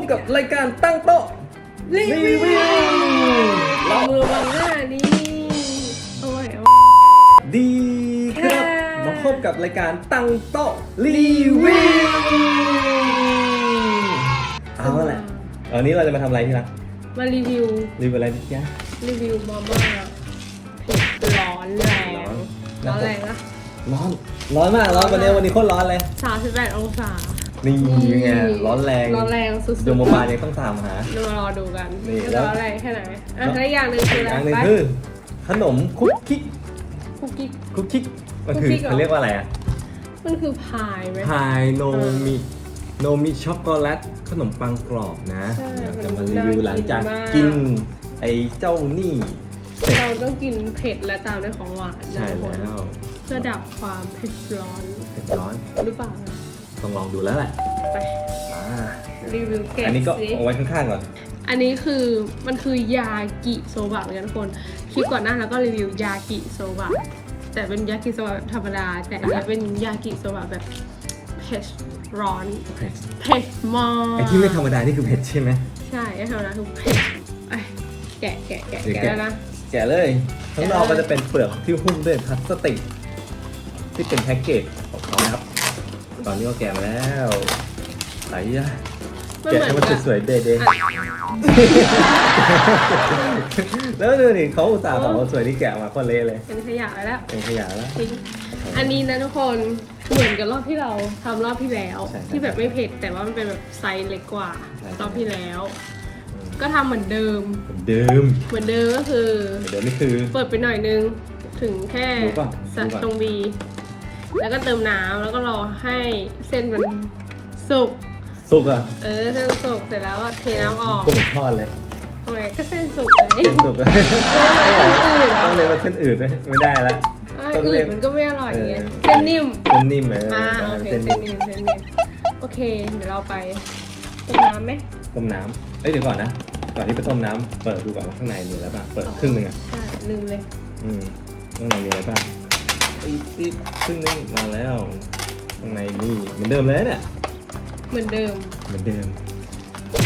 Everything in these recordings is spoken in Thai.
บกับรายการตั้งโต๊ะรีรีวิววิวเราเรามือวางหน้านี้โอ้ยเอาดีครับค่ะ มาพบกับรายการตั้งโต๊ะรีวิวเอาแหละวันนี้เราจะมาทำอะไรที่รักมารีวิว รีวิวอะไรดิจ๊ะ รีวิวมาม่าเผ็ดร้อนแรงร้อน ร้อนแรงนะร้อน ร้อนมากร้อนวันนี้วันนี้โคตรร้อนเลย สามสิบแปดองศา นี่ไงร้อนแรงร้อนแรงสุดๆดูโมบายยังต้องตามหาเรามารอดูกันนี่ว่าแล้ว ร้อนแรงแค่ไหนอะแล้วอีกอย่างหนึ่งคืออะไรอันหนึงไปคือขนมคุกคิกคุกกี้ คุกคิกมันคือคุกคิกเหรอ เขาเรียกว่าอะไรอะมันคือพายไหม พายโนมิโนมิช็อกโกแลตขนมปังกรอบนะใช่เดี๋ยวจะมัมานรีวิวหลังจากน่ากิกินนมาก ไอ้เจ้านี่เราต้องกินเผ็ดและตามด้วยของหวานใช่นะทุกคนแล้วเพื่อดับความเผ็ดร้อนเผ็ดร้อนหรือเปล่า ต้องลองดูแล้วแหละไปอ่ารีวิวแกะอันนี้ก็สิเอาไว้ข้างๆก่อน อันนี้คือมันคือยากิโซบะเหมือนกันทุกคนคลิปก่อนหน้าแล้วก็รีวิวยากิโซบะแต่เป็นยากิโซบะแบบธรรมดา แต่อันนี้เป็นยากิโซบะแบบเผ็ดร้อนเผ็ด เผ็ดมากไอ้ที่ไม่ธรรมดา นี่คือเผ็ดใช่ไหม ใช่ไม่ธรรมดาคือเผ็ดไอ้แกะแกะแกะเดี๋ยวแกะ แกะแล้วนะแกะเลยข้างนอกก็จะเป็นเปลือกที่หุ้มด้วยพลาสติกที่เป็นแพ็กเกจของเขานะครับ ตอนนี้ก็แกะมาแล้วไหนอะมันแกะเหมืให้อนมันกับสวยๆเด้อะๆแล้วดูดิเขาอุตส่าห์บอกว่าสวยที่แกะมาก็เละเลยเป็นขยะไปแล้ว เป็นขยะแล้วทิ้งอันนี้นะทุกคนเหมือนกับรอบที่เราทำรอบที่แล้วใช่ใช่ที่แบบไม่เผ็ดแต่ว่ามันเป็นแบบไซส์เล็กกว่า ใช่ รอบที่แล้ว ก็ทำเหมือนเดิม เหมือนเดิมเหมือนเดิมก็คือ เหมือนเดิมนี่คือ เปิดไปหน่อยนึง ถึงแค่รู้ป่ะสัตรู้ป่ะ ตรงบี แล้วก็เติมน้ำแล้วก็รอให้เส้นมันสุก สุกอะเออเส้นสุกเสร็จแล้วก็เทน้ำออกกุ้งทอดเลยทำไมก็เส้นสุกไงเส้นสุกอะอื่นต้องเลยว่าเส้นอื่นด้วยไม่ได้แล้วต้องเรีอื่ยนกมันก็ไม่อร่อยไงเออเส้นนิ่ม เส้นนิ่มเอออ่าโอเคเส้นเส้นิ่นมนิ่มเส้นนิ่มโอเค เดี๋ยวเราไปต้มน้ำไหมต้มน้ำเอ้ยเดี๋ยวก่อนนะ ก่อนที่ไปต้มน้ำเปิดดูก่อนว่าข้างในมีอะไรบ้าง เปิดครึ่งหนึงอะใช่ลืมเลย อืมข้างในมีอะไรบ้าง อีกอีกครึ่งนึงมาแล้วข้างในนี่เหมือนเดิมเลยเนี่ยเหมือนเดิมเหมือนเดิม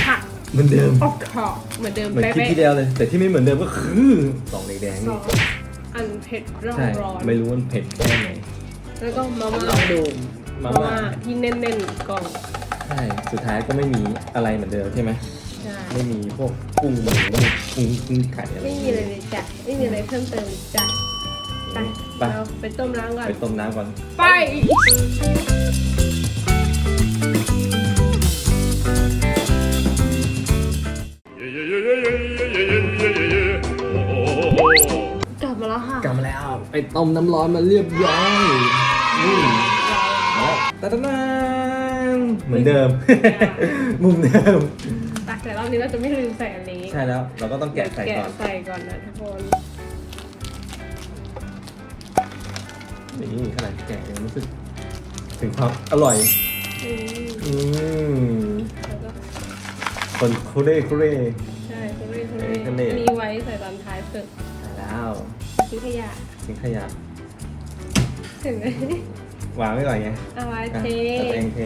ผักเหมือนเดิมออกขอบเหมือนเดิมเหมือนคลิปเป๊ะที่แล้วเลย แต่ที่ไม่เหมือนเดิมก็คือสองแดงๆๆซนี่อสอันเผ็ดร้อนใช่ร้อนไม่รู้ว่ามันเผ็ดแค่ไหนแล้วก็มาม่าลองดูมามาม่าม่าที่แน่นๆกล่องใช่สุดท้ายก็ไม่มีอะไรเหมือนเดิมใช่ไหมใช่ไม่มีพวกกุ้งหมูกุ้งกุ้งไข่อะไรไม่มีอะไรเลยจ้ะไม่มีอะไรเพิ่มเติมจ้ะ ไปไป เราไปต้มน้ำก่อน ไปต้มน้ำก่อน ไป กลับมาแล้วค่ะ กลับมาแล้ว ไปต้มน้ำร้อนมาเรียบร้อยนี่ตาตาตานเหมือนเดิม มุมเดิมตักแต่รอบนี้เราจะไม่ลืมใส่อันนี้ ใช่แล้ว เราก็ต้องแกะใส่ก่อนใส่ก่อนนะทุกคน นี่ขนาดแกะยังรู้สึก ถึงความอร่อย อืมอืมแล้วก็คนคุเร่คุเร่ ใช่ทุเรศทุเรศทุเรศมีไว้ใส่ตอนท้ายสุดใช่แล้วทิ้งขยะทิ้งขยะถึงไหมวางไว้ก่อนไงเอาไว้อะเทเอาตัวเองเท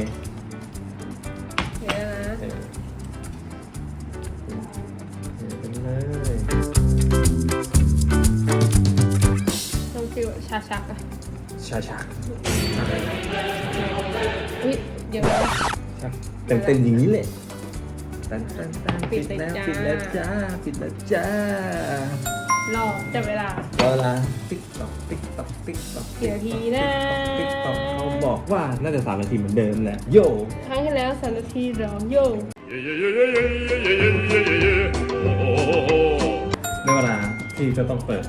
เดี๋ยวนะ เออเทไปเลย ต้องฟิวชาชักอะ ชาชักอุ้ยเดี๋ยวนะชักเต้นเต้นอย่างนี้เลยตันตันตันปิปิดดเลยแล้วจ้าปิดแล้วจ้าปิดแล้วจ้ารอจับเวลา รอเวลาติ๊กตอกติ๊กตอกติ๊กตอกกี่นาทีนะ ติ๊กตอกเขาบอกว่าน่าจะสามนาทีเหมือนเดิมแหละโยครั้งที่แล้วสามนาทีรอโยได้เวลาที่จะต้องเปิด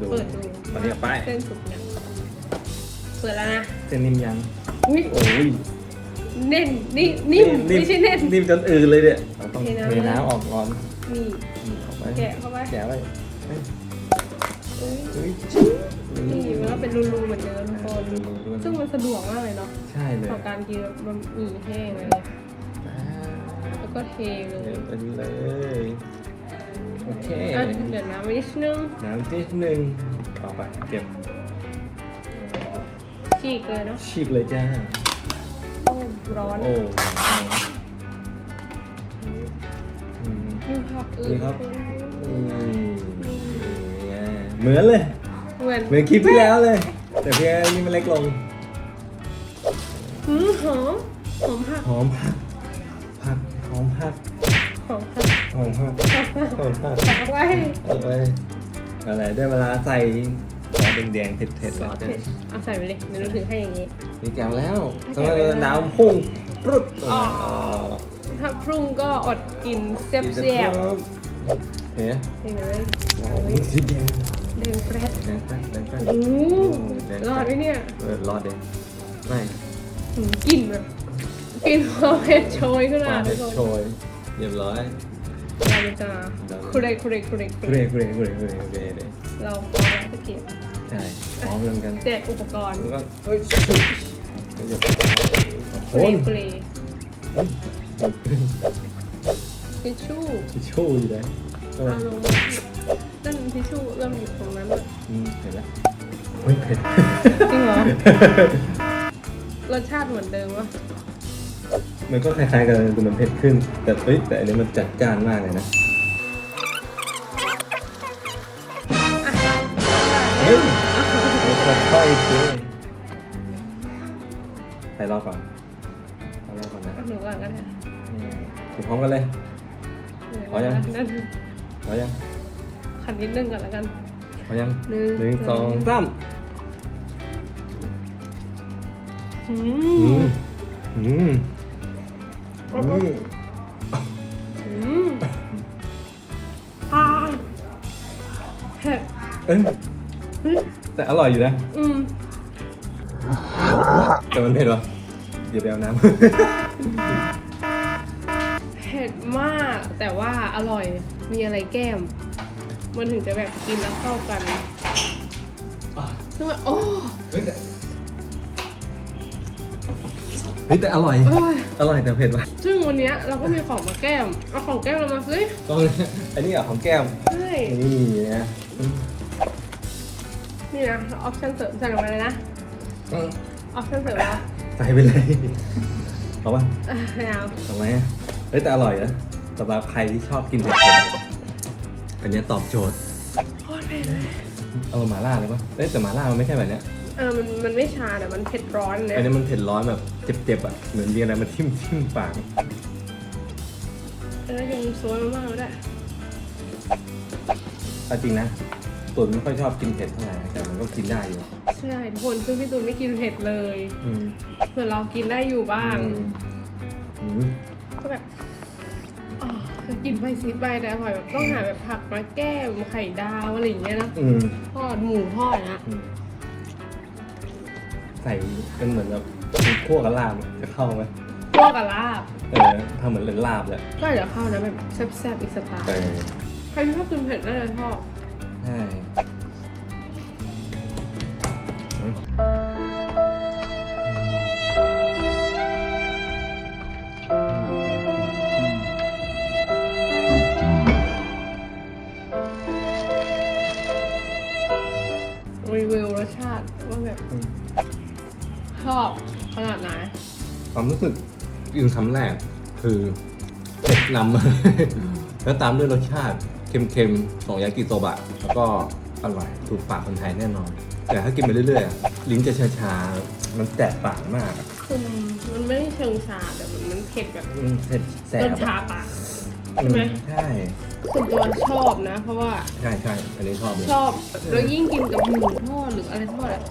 ดูเปิดดูตอนนี้ไป เส้นสุกยัง เปิดแล้วนะเส้นนิ่มยังอุ้ยโอ้ยเน่นนี่นิ่มไม่ใช่เน่น นิ่มจนอื่นเลยเนี่ยเราต้องเทน้ำเทน้ำออกก่อนนี่นี่ออกไปแกะเข้าไปแกะไว้เฮ้ยอุ้ยเฮ้ยนี่มันก็เป็นรูๆเหมือนเดิมทุกคนซึ่งมันสะดวกมากเลยเนาะใช่เลยต่อการกินบะหมี่แห้งอะไรเนี่ยอ่าแล้วก็เทเลเดี๋ยยวไปเลยโอเคอะเดี๋ยวน้ำไว้นิดนึงน้ำนิดนึงต่อไปเก็บ ฉีกเลยเนาะชีกเลยจ้า โอ้ร้อนโอ้มีผักอื่นนี่ครับ อืมนี่ไงเหมือนเลย เหมือนเหมือนคลิปที่แล้วเลย แต่เพียงนี่มันเล็กลง หืมหอมหอมผักหอมผักผักหอมผักหอมผักหอมผักหอมผักผักไว้เอาไปอะไรได้เวลาใส่ ซอสแดงๆเผ็ดๆซแล้อวสเผ็ดเอาใส่ไปเลยเดี๋ยวเราถือให้อย่างนี้ นี่แก้วแล้วให้ทำไมแกะไปเลยน้ำพุ่งปรุดอ๋อ ถ้าพรุ่งก็อดกินเสียบเสียบเฮ้ยๆนี่เลยสีแดงแดงแฟรชแดงแป๊ดแดงแป๊ดอู้แดงรอดไหมเนี่ยเออรอดเด้ไม่หืมกลิ่นแบบกลิ่นความเผ็ดโชยขึ้นปมาลาทุเผ็กดคนโชยเรียบร้อยเราจะคุเรคุเรคุเรคุเกเรรเกรเกรเกรเกรเกร เราพร้อมแล้วจะเก็บใช่พร้อมกันกันแจกอุปกรณ์แล้วก็เฮ้ยเดี๋ยวคุโคเรนคุเรทิชชู่ทิชชู่อยู่ไหนเออเอาลงมานั่นทิชชู่เริ่มอยู่ตรงนั้นเลยอืมเห็นแล้วเฮ้ยเผ็ด จริงเหรอ รสชาติเหมือนเดิมวะมันก็คล้ายๆกันแต่มันเผ็ดขึ้น แต่เฮ้ยแต่อันนี้มันจัดจ้านมากเลยนะ ค่อยๆสิใส่รอก่อนใส่รอก่อนนะเอาหนูก่อนก็ได้อืมถูกพร้อมกันเลย พอยังนั่นพอยังขันนิดนึงก่อนแล้วกัน พอยังหนึ่งหนึ่งสองสามอือืมมอืมอืมอืมอ่าเผ็ดเอ้ย แต่อร่อยอยู่นะอืมแต่มันเผ็ดวะเดี๋ยวไปเอาน้เผ็ดมากแต่ว่าอร่อยมีอะไรแก้ม มันถึงจะแบบกินแล้วเข้ากันำซึ่งแบบโอ้เฮ้ยแต่เฮ้ยแต่อร่อยโอ้ยอร่อยแต่เผ็ดว่ะซึ่งวันเนี้ยเราก็มีของมาแก้มเอาของแก้มเรามาสิต้องอันนี้อะของแก้ม ใช่นี่นะ นี่นะออปชั่นเสริมใส่ลงไปเลยนะอืมออปชั่นเสริมแล้วใส่ไปเลยเอาปะอะไม่เอาทำไมอะเฮ้ยแต่อร่อยนะสำหรับใครที่ชอบกินเผ็ดๆอันเนี้ยตอบโจทย์โคตรเผ็ดเลยเอาหมาล่าเลยปะเอ้ยแต่หมาล่ามันไม่ใช่แบบเนี้ยเออมันมันไม่ชาแต่มันเผ็ดร้อนเนี่ยอันนี้มันเผ็ดร้อนแบบเจ็บๆอะเหมือนมีอะไรมาทิ่มทิ่มปากเออยังซวยมากๆเลยได้เอาจริงนะ ตุนไม่ค่อยชอบกินเผ็ดเท่าไหร่แต่มันก็กินได้อยู่ใช่ทุกคนซึ่งพี่ตูนไม่กินเผ็ดเลยอืมเผื่อเรากินได้อยู่บ้างอืมก็แบบอ๋อกินไปซิไปแต่อร่อยแบบต้องหาแบบผักมาแก้มไข่ดาวอะไรอย่างเงี้ยนะอืมทอดหมูทอดนะอืมใส่เป็นเหมือนแบบมีคั่วกับลาบจะเข้าไหมพวกกับลาบเออทำเหมือนเป็นลาบเลยก็เดี๋ยวเข้านะแบบแซ่บๆอีกสไตล์เออใครที่ชอบกินเผ็ดน่าจะชอบ ใช่รีวิวรสชาติว่าแบบอืมชอบขนาดไหนความรู้สึกกินคำแรกคือเผ็ดนำแล้วตามด้วยรสชาติ เค็มๆของยากิโตบะแล้วก็อร่อยถูกปากคนไทยแน่นอน แต่ถ้ากินไปเรื่อยๆอะลิ้นจะชาๆมันแสบปากมากอะคือมันไม่ได้เชิงชาแต่มันมันเผ็ดแบบอืมเผ็ดแสจบนชาอะปาก อืใช่ไหมมใช่ส่วนตัวชอบนะ เพราะว่าใช่ใช่อันนี้ชอบเลยชอบแล้วยิ่งกินกับหมูทอดหรืออะไรทอดอะ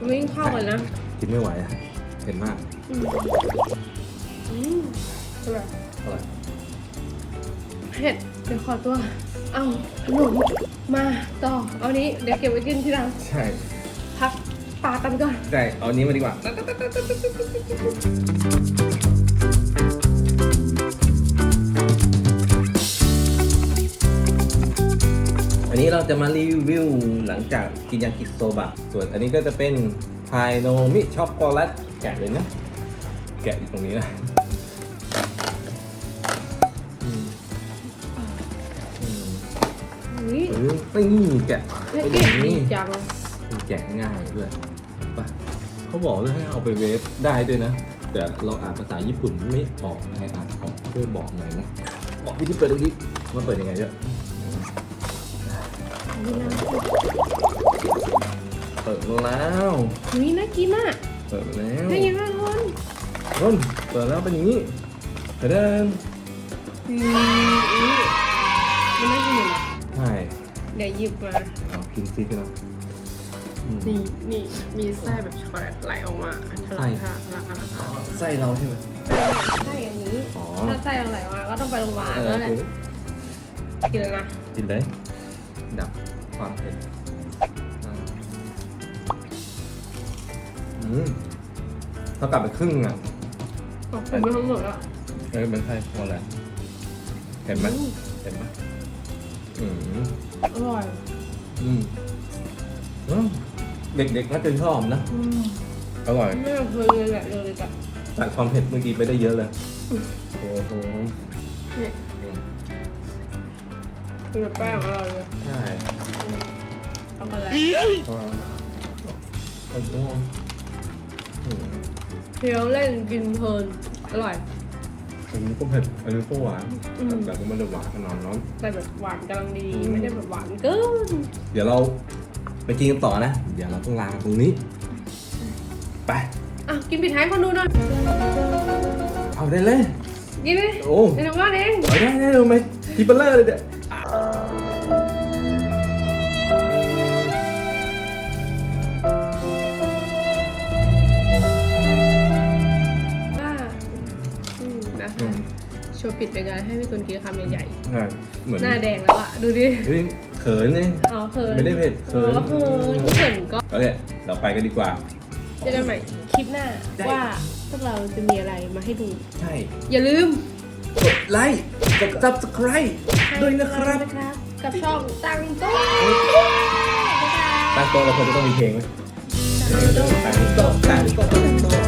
มันยิ่งเข้ากันนะกินไม่ไหวอะเผ็ดมากอืมอืมแบบอร่อยเผ็ด เดี๋ยวขอตัว เอาขนมมาต่อ เอานี้เดี๋ยวเก็บไว้กินทีหลังใช่พักปากกันก่อนได้เอาอันนี้มาดีกว่า อันนี้เราจะมารีวิวหลังจากกินยากิโซบะ ส่วนอันนี้ก็จะเป็นไฮโนมิช็อกโกแลตแกะเลยนะ แกะอยู่ตรงนี้นะ ยเออไม่นี่แกะแพ็กเป็นเกอจย่างดีนี้จังมันแกะง่ายด้วยปะเขาบอกเลยให้เอาไปเวฟได้ด้วยนะ แต่เราอ่านภาษาญี่ปุ่นไม่ออกให้อ่านออกช่วยบอกหน่อยนะบอกวิธีเปิดดูดิมันเปิดยังไงเนี่ยนี่นะเปิดแล้วนี่น่ากินอะเปิดแล้วน่ากินมากทุกคนต้นเปิดแล้วเป็นอย่างนี้เดินอืมอุ๊ยมัน หยิบมา เอากินซิพี่น้องอืม นี่นี่มีไส้แบบช็อกโกแลตไหลออกมาทะลักทะลักทะลักทะลักไส้เราใช่ไหมไส้อันนี้อ๋อถ้าไส้เราไหลออกมาก็ต้องไปโรงพยาบาลแล้วแหละกินเลยนะกินเลยดับความเผ็ดอ่าอืมเท่ากับไปครึ่งอะขอบคุณไปทั้งหมดแล้วเออเป็นไส้พอแล้วเห็นไหมเห็นไหม อืมอร่อย อืมอืมเด็กๆน่าจะชอบนะ อืมอร่อย ไม่เคยเลยแหละเลยกับตัดความเผ็ดเมื่อกี้ไปได้เยอะเลย โอ้โหนี่คือแป้งอร่อยเลยใช่ช็อกโกแลตอ่าโอ้โหอืมเคี้ยวเล่นกินเพลินอร่อย อันนี้ก็เผ็ดอันนี้ก็หวานอืม แต่ก็ไม่ได้หวานขนาดนั้น แต่แบบหวานกำลังดีอืม ไม่ได้แบบหวานเกินเดี๋ยวเราไปกินกันต่อนะ เดี๋ยวเราต้องลากันตรงนี้ ไป อะกินปิดท้ายคนดูหน่อยเอาได้เลย กินเลยโอ้ ในน้ำร้อนเองเอาได้ได้เลยไหมทิปเปอร์เลอร์เลยเดี๋ย ว์ปิดเป็นการให้พี่ตุนกินคำใหญ่ใช่เหมือนๆหน้าแดงแล้วอะดูดิเฮ้ยเขินเนี่ยอ๋อเขินไม่ได้เผ็ดเขินอ๋อเขินเขินก็โอเคเราไปกันดีกว่า เจอกันใหม่คลิปหน้าได้ ว่าพวกเราจะมีอะไรมาให้ดู ใช่อย่าลืมกดไลค์กด subscribe ด้วยนะครับนะครับกับช่องตังโต๊ะตั้งโต๊ะเราควรจะต้องมีเพลงไหม ตังโต๊ะตั้งโต๊ะตั้งโต๊ะตั้งโต๊ะ